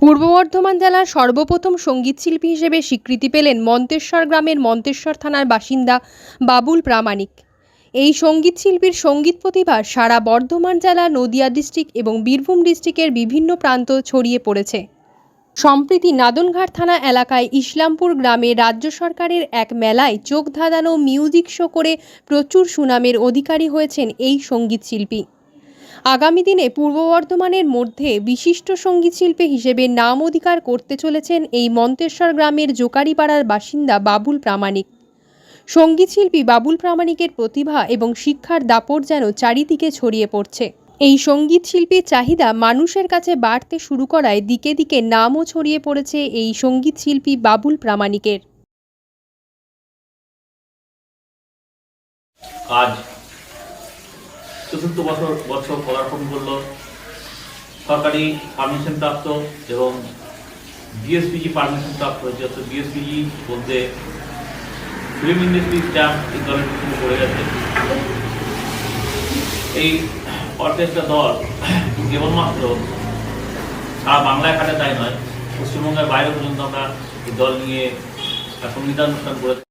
পূর্ব বর্ধমান জেলার সর্বপ্রথম সঙ্গীতশিল্পী হিসেবে স্বীকৃতি পেলেন মন্তেশ্বর গ্রামের মন্তেশ্বর থানার বাসিন্দা বাবুল প্রামাণিক। এই সঙ্গীতশিল্পীর সংগীত প্রতিভা সারা বর্ধমান জেলা, নদিয়া ডিস্ট্রিক্ট এবং বীরভূম ডিস্ট্রিক্টের বিভিন্ন প্রান্ত ছড়িয়ে পড়েছে। সম্প্রতি নাদনঘাট থানা এলাকায় ইসলামপুর গ্রামে রাজ্য সরকারের এক মেলায় চোখ ধাঁধানো মিউজিক শো করে প্রচুর সুনামের অধিকারী হয়েছেন এই সঙ্গীতশিল্পী আগামী দিনে পূর্ব বর্ধমানের মধ্যে বিশিষ্ট সঙ্গীতশিল্পী হিসেবে নাম অধিকার করতে চলেছেন এই মন্তেশ্বর গ্রামের জোকারিপাড়ার বাসিন্দা বাবুল প্রামাণিক। সঙ্গীতশিল্পী বাবুল প্রামাণিকের প্রতিভা এবং শিক্ষার দাপট যেন চারিদিকে ছড়িয়ে পড়ছে। এই সঙ্গীতশিল্পীর চাহিদা মানুষের কাছে বাড়তে শুরু করায় দিকে দিকে নামও ছড়িয়ে পড়েছে এই সঙ্গীতশিল্পী বাবুল প্রামাণিকের। আজ চতুর্থ বছর বছর পদার্পণ করল সরকারি পারমিশন প্রাপ্ত এবং বিএসপিজি পারমিশন প্রাপ্ত হয়েছে। অর্থাৎ বিএসপিজি বলতে ফিল্ম ইন্ডাস্ট্রি স্ট্যাম্প এই দলের পিছনে পড়ে গেছে এই অর্কেস্ট্রা দল কেবলমাত্র সারা বাংলায় খাটে তাই নয়, পশ্চিমবঙ্গের বাইরে পর্যন্ত আমরা এই দল নিয়ে সঙ্গীতানুষ্ঠান করে